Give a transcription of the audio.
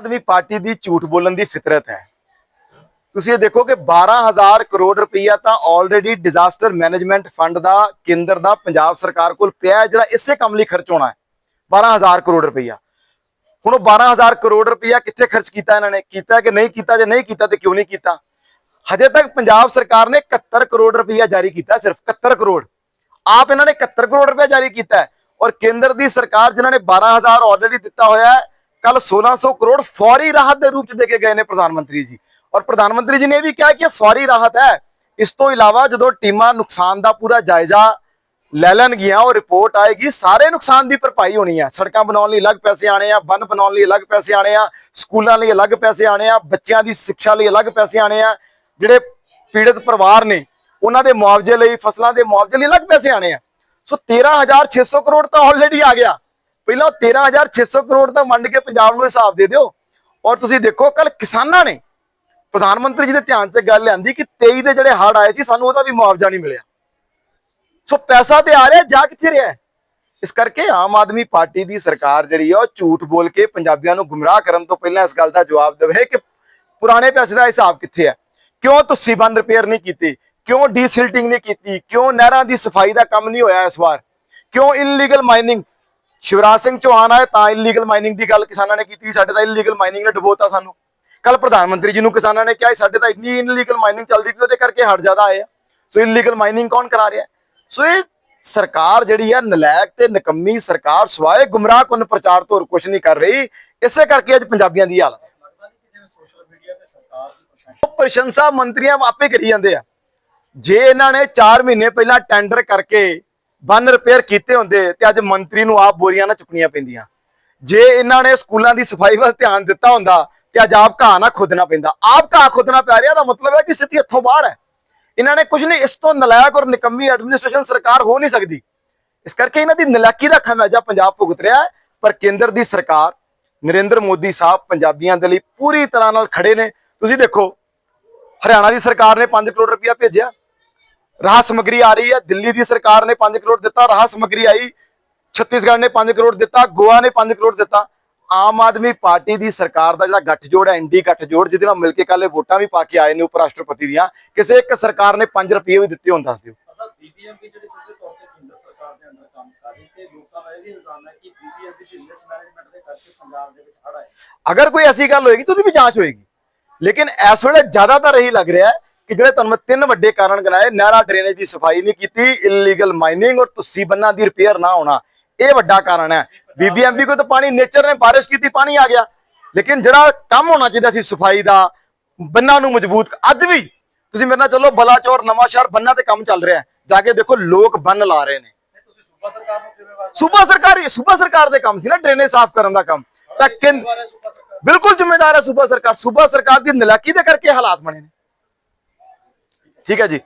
ਆਦਮੀ party ਦੀ ਝੂਠ ਬੋਲਣ ਦੀ ਫਿਤਰਤ ਹੈ। ਤੁਸੀਂ ਇਹ ਦੇਖੋ ਕਿ 12000 ਕਰੋੜ ਰੁਪਈਆ ਤਾਂ ਆਲਰੇਡੀ ਡਿਜ਼ਾਸਟਰ ਮੈਨੇਜਮੈਂਟ ਫੰਡ ਦਾ, ਕੇਂਦਰ ਦਾ, ਪੰਜਾਬ ਸਰਕਾਰ ਕੋਲ ਪਿਆ ਜਿਹੜਾ ਇਸੇ ਕੰਮ ਲਈ ਖਰਚ ਹੋਣਾ ਹੈ। 12000 ਕਰੋੜ ਰੁਪਈਆ। ਹੁਣ ਉਹ 12000 ਕਰੋੜ ਰੁਪਈਆ ਕਿੱਥੇ ਖਰਚ ਕੀਤਾ ਇਹਨਾਂ ਨੇ? ਕੀਤਾ ਕਿ ਨਹੀਂ ਕੀਤਾ ਜੇ ਨਹੀਂ ਕੀਤਾ ਤੇ ਕਿਉਂ ਨਹੀਂ ਕੀਤਾ? ਹਜੇ ਤੱਕ ਪੰਜਾਬ ਸਰਕਾਰ ਨੇ 71 ਕਰੋੜ ਰੁਪਈਆ ਜਾਰੀ ਕੀਤਾ, ਸਿਰਫ 71 ਕਰੋੜ। ਆਪ ਇਹਨਾਂ ਨੇ 71 ਕਰੋੜ ਰੁਪਏ ਜਾਰੀ ਕੀਤਾ ਔਰ ਕੇਂਦਰ ਦੀ ਸਰਕਾਰ ਜਿਨ੍ਹਾਂ ਨੇ 12000 ਆਲਰੇਡੀ ਦਿੱਤਾ ਹੋਇਆ ਹੈ ਕੱਲ 1600 ਕਰੋੜ ਫੌਰੀ ਰਾਹਤ ਦੇ ਰੂਪ ਚ ਦੇ ਕੇ ਗਏ ਨੇ ਪ੍ਰਧਾਨ ਮੰਤਰੀ ਜੀ। ਔਰ ਪ੍ਰਧਾਨ ਮੰਤਰੀ ਜੀ ਨੇ ਵੀ ਕਿਹਾ ਕਿ ਫੌਰੀ ਰਾਹਤ ਹੈ। ਇਸ ਤੋਂ ਇਲਾਵਾ ਜਦੋਂ ਟੀਮਾਂ ਨੁਕਸਾਨ ਦਾ ਪੂਰਾ ਜਾਇਜ਼ਾ ਲੈ ਲੈਣਗੀਆਂ, ਉਹ ਰਿਪੋਰਟ ਆਏਗੀ। ਸਾਰੇ ਨੁਕਸਾਨ ਦੀ ਭਰਪਾਈ ਹੋਣੀ ਹੈ। ਸੜਕਾਂ ਬਣਾਉਣ ਲਈ ਅਲੱਗ ਪੈਸੇ ਆਣੇ ਆ, ਬੰਨ ਬਣਾਉਣ ਲਈ ਅਲੱਗ ਪੈਸੇ ਆਣੇ ਆ, ਸਕੂਲਾਂ ਲਈ ਅਲੱਗ ਪੈਸੇ ਆਣੇ ਆ, ਬੱਚਿਆਂ ਦੀ ਸਿੱਖਿਆ ਲਈ ਅਲੱਗ ਪੈਸੇ ਆਣੇ ਆ। ਜਿਹੜੇ ਪੀੜਤ ਪਰਿਵਾਰ ਨੇ, ਉਹਨਾਂ ਦੇ ਮੁਆਵਜ਼ੇ ਲਈ, ਫਸਲਾਂ ਦੇ ਮੁਆਵਜ਼ੇ ਲਈ ਅਲੱਗ ਪੈਸੇ ਆਣੇ ਆ। ਸੋ 13600 ਕਰੋੜ ਤਾਂ ਆਲਰੇਡੀ ਆ ਗਿਆ। ਪਹਿਲਾਂ ਉਹ 13600 ਕਰੋੜ ਦਾ ਵੰਡ ਕੇ ਪੰਜਾਬ ਨੂੰ ਹਿਸਾਬ ਦੇ ਦਿਓ। ਔਰ ਤੁਸੀਂ ਦੇਖੋ ਕੱਲ ਕਿਸਾਨਾਂ ਨੇ ਪ੍ਰਧਾਨ ਮੰਤਰੀ ਜੀ ਦੇ ਧਿਆਨ 'ਚ ਗੱਲ ਲਿਆਂਦੀ ਕਿ 23 ਦੇ ਜਿਹੜੇ ਹੜ੍ਹ ਆਏ ਸੀ, ਸਾਨੂੰ ਉਹਦਾ ਵੀ ਮੁਆਵਜ਼ਾ ਨਹੀਂ ਮਿਲਿਆ। ਸੋ ਪੈਸਾ ਤੇ ਆ ਰਿਹਾ, ਜਾ ਕਿੱਥੇ ਰਿਹਾ ਇਸ ਕਰਕੇ ਆਮ ਆਦਮੀ ਪਾਰਟੀ ਦੀ ਸਰਕਾਰ ਜਿਹੜੀ ਆ, ਉਹ ਝੂਠ ਬੋਲ ਕੇ ਪੰਜਾਬੀਆਂ ਨੂੰ ਗੁੰਮਰਾਹ ਕਰਨ ਤੋਂ ਪਹਿਲਾਂ ਇਸ ਗੱਲ ਦਾ ਜਵਾਬ ਦੇਵੇ ਕਿ ਪੁਰਾਣੇ ਪੈਸੇ ਦਾ ਹਿਸਾਬ ਕਿੱਥੇ ਹੈ? ਕਿਉਂ ਤੁਸੀਂ ਬੰਦ ਰਿਪੇਅਰ ਨਹੀਂ ਕੀਤੀ? ਕਿਉਂ ਡੀਸਿਲਟਿੰਗ ਨਹੀਂ ਕੀਤੀ? ਕਿਉਂ ਨਹਿਰਾਂ ਦੀ ਸਫ਼ਾਈ ਦਾ ਕੰਮ ਨਹੀਂ ਹੋਇਆ ਇਸ ਵਾਰ? ਕਿਉਂ ਇਨਲੀਗਲ ਮਾਈਨਿੰਗ ਸ਼ਿਵਰਾਜ ਸਿੰਘ ਚੌਹਾਨ ਆਏ ਤਾਂ ਇਨਲੀਗਲ ਮਾਈਨਿੰਗ ਦੀ ਗੱਲ ਕਿਸਾਨਾਂ ਨੇ ਕੀਤੀ ਸਾਡੇ ਤਾਂ ਇਨਲੀਗਲ ਮਾਈਨਿੰਗ ਨੇ ਡੁਬੋਤਾ ਸਾਨੂੰ। ਕੱਲ ਪ੍ਰਧਾਨ ਮੰਤਰੀ ਜੀ ਨੂੰ ਕਿਸਾਨਾਂ ਨੇ ਕਿਹਾ ਸਾਡੇ ਤਾਂ ਇੰਨੀ ਇਨਲੀਗਲ ਮਾਈਨਿੰਗ ਚੱਲਦੀ ਪਈ, ਉਹਦੇ ਕਰਕੇ ਹੜ ਜ਼ਿਆਦਾ ਆਏ ਆ। ਸੋ ਇਨਲੀਗਲ ਮਾਈਨਿੰਗ ਕੌਣ ਕਰਾ ਰਿਹਾ? ਸੋ ਇਹ ਸਰਕਾਰ ਜਿਹੜੀ ਹੈ ਨਲਾਇਕ ਤੇ ਨਕੰਮੀ ਸਰਕਾਰ ਸਵਾਏ ਗੁੰਮਰਾਹ ਪ੍ਰਚਾਰ ਤੋਂ ਹੋਰ ਕੁਝ ਨਹੀਂ ਕਰ ਰਹੀ। ਇਸੇ ਕਰਕੇ ਅੱਜ ਪੰਜਾਬੀਆਂ ਦੀ ਹਾਲਤ। ਪ੍ਰਸ਼ੰਸਾ ਮੰਤਰੀਆਂ ਆਪੇ ਕਰੀ ਜਾਂਦੇ ਆ। ਜੇ ਇਹਨਾਂ ਨੇ 4 ਮਹੀਨੇ ਪਹਿਲਾਂ ਟੈਂਡਰ ਕਰਕੇ ਬੰਨ ਰਿਪੇਅਰ ਕੀਤੇ ਹੁੰਦੇ ਤੇ ਅੱਜ ਮੰਤਰੀ ਨੂੰ ਆਪ ਬੋਰੀਆਂ ਨਾ ਚੁੱਕਣੀਆਂ ਪੈਂਦੀਆਂ। ਜੇ ਇਹਨਾਂ ਨੇ ਸਕੂਲਾਂ ਦੀ ਸਫ਼ਾਈ ਵੱਲ ਧਿਆਨ ਦਿੱਤਾ ਹੁੰਦਾ ਤੇ ਅੱਜ ਆਪ ਘਾਹ ਨਾ ਖੁੱਦਣਾ ਪੈਂਦਾ। ਆਪ ਘਾਹ ਖੁੱਦਣਾ ਪੈ ਰਿਹਾ ਦਾ ਮਤਲਬ ਹੈ ਕਿ ਸਥਿਤੀ ਇੱਥੋਂ ਬਾਹਰ ਹੈ। ਇਹਨਾਂ ਨੇ ਕੁਝ ਨਹੀਂ, ਇਸ ਤੋਂ ਨਲਾਇਕ ਔਰ ਨਿਕੰਮੀ ਐਡਮਿਨਿਸਟ੍ਰੇਸ਼ਨ ਸਰਕਾਰ ਹੋ ਨਹੀਂ ਸਕਦੀ। ਇਸ ਕਰਕੇ ਇਹਨਾਂ ਦੀ ਨਲਾਇਕੀ ਦਾ ਖਮਿਆਜਾ ਪੰਜਾਬ ਭੁਗਤ ਰਿਹਾ ਹੈ, ਪਰ ਕੇਂਦਰ ਦੀ ਸਰਕਾਰ, ਨਰਿੰਦਰ ਮੋਦੀ ਸਾਹਿਬ ਪੰਜਾਬੀਆਂ ਦੇ ਲਈ ਪੂਰੀ ਤਰ੍ਹਾਂ ਨਾਲ ਖੜੇ ਨੇ। ਤੁਸੀਂ ਦੇਖੋ, ਹਰਿਆਣਾ ਦੀ ਸਰਕਾਰ ਨੇ 5 ਕਰੋੜ ਰੁਪਇਆ ਭੇਜਿਆ। ਰਾਹ ਸਮਗਰੀ ਆ ਰਹੀ ਹੈ। ਦਿੱਲੀ ਦੀ ਸਰਕਾਰ ਨੇ 5 ਕਰੋੜ ਦਿੱਤਾ ਰਾਹ ਸਮਗਰੀ ਆਈ। ਛੱਤੀਸਗੜ੍ਹ ਨੇ 5 ਕਰੋੜ ਦਿੱਤਾ ਗੋਆ ਨੇ 5 ਕਰੋੜ ਦਿੱਤਾ। ਆਮ ਆਦਮੀ ਪਾਰਟੀ ਦੀ ਸਰਕਾਰ ਦਾ ਜਿਹੜਾ ਗੱਠਜੋੜ ਹੈ ਐਨਡੀ ਗੱਠਜੋੜ ਜਿਹਦੇ ਨਾਲ ਮਿਲ ਕੇ ਇਹ ਵੋਟਾਂ ਵੀ ਪਾ ਕੇ ਆਏ ਨੇ ਉਪ ਰਾਸ਼ਟਰਪਤੀ ਦੀਆਂ ਕਿਸੇ ਇੱਕ ਸਰਕਾਰ ਨੇ 5 ਰੁਪਏ ਵੀ ਦਿੱਤੇ ਹੋਣ ਦੱਸ ਦਿਓ। ਅਸਲ ਬੀਬੀਐਮਪੀ ਜਿਹੜੀ ਸਿੱਧੇ ਤੌਰ ਤੇ ਕੇਂਦਰ ਸਰਕਾਰ ਦੇ ਅੰਦਰ ਕੰਮ ਕਰ ਰਹੀ ਤੇ ਲੋਕਾਂ ਦਾ ਇਹ ਵੀ ਇਲਜ਼ਾਮ ਹੈ ਕਿ ਬੀਬੀਐਮਪੀ ਦੀ ਮਿਸ ਮੈਨੇਜਮੈਂਟ ਦੇ ਕਰਕੇ ਪੰਜਾਬ ਦੇ ਵਿੱਚ ਹੜ੍ਹ ਆਏ ਅਗਰ ਕੋਈ ਐਸੀ ਗੱਲ ਹੋਏਗੀ ਤਾਂ ਉਹਦੀ ਵੀ ਜਾਂਚ ਹੋਏਗੀ। ਲੇਕਿਨ ਇਸ ਵੇਲੇ ਜ਼ਿਆਦਾਤਰ ਇਹੀ ਲੱਗ ਰਿਹਾ ਹੈ ਕਿ ਜਿਹੜੇ ਤੁਹਾਨੂੰ ਮੈਂ ਤਿੰਨ ਵੱਡੇ ਕਾਰਨ ਗਨਾਏ ਨਹਿਰਾ ਡਰੇਨੇਜ ਦੀ ਸਫ਼ਾਈ ਨਹੀਂ ਕੀਤੀ ਇਲੀਗਲ ਮਾਈਨਿੰਗ ਔਰ ਤੁਸੀਂ ਬੰਨਾਂ ਦੀ ਰਿਪੇਅਰ ਨਾ ਹੋਣਾ। ਇਹ ਵੱਡਾ ਕਾਰਨ ਹੈ। ਬੀਬੀਐਮਬੀ ਕੋ ਤਾਂ ਪਾਣੀ ਨੇਚਰ ਨੇ ਬਾਰਿਸ਼ ਕੀਤੀ, ਪਾਣੀ ਆ ਗਿਆ। ਲੇਕਿਨ ਜਿਹੜਾ ਕੰਮ ਹੋਣਾ ਚਾਹੀਦਾ ਸੀ ਸਫ਼ਾਈ ਦਾ, ਬੰਨਾਂ ਨੂੰ ਮਜ਼ਬੂਤ ਅੱਜ ਵੀ ਤੁਸੀਂ ਮੇਰੇ ਨਾਲ ਚੱਲੋ, ਬਲਾਚੌਰ, ਨਵਾਂ ਸ਼ਹਿਰ, ਬੰਨਾ ਤੇ ਕੰਮ ਚੱਲ ਰਿਹਾ ਜਾ ਕੇ ਦੇਖੋ, ਲੋਕ ਬੰਨ ਲਾ ਰਹੇ ਨੇ। ਸੂਬਾ ਸਰਕਾਰ ਸੂਬਾ ਸਰਕਾਰ ਦੇ ਕੰਮ ਸੀ ਨਾ, ਡਰੇਨੇਜ ਸਾਫ਼ ਕਰਨ ਦਾ ਕੰਮ। ਤਾਂ ਬਿਲਕੁਲ ਜ਼ਿੰਮੇਦਾਰ ਹੈ ਸੂਬਾ ਸਰਕਾਰ। ਸੂਬਾ ਸਰਕਾਰ ਦੀ ਨਲਾਇਕੀ ਦੇ ਕਰਕੇ ਹਾਲਾਤ ਬਣੇ ਨੇ। ਠੀਕ ਹੈ ਜੀ।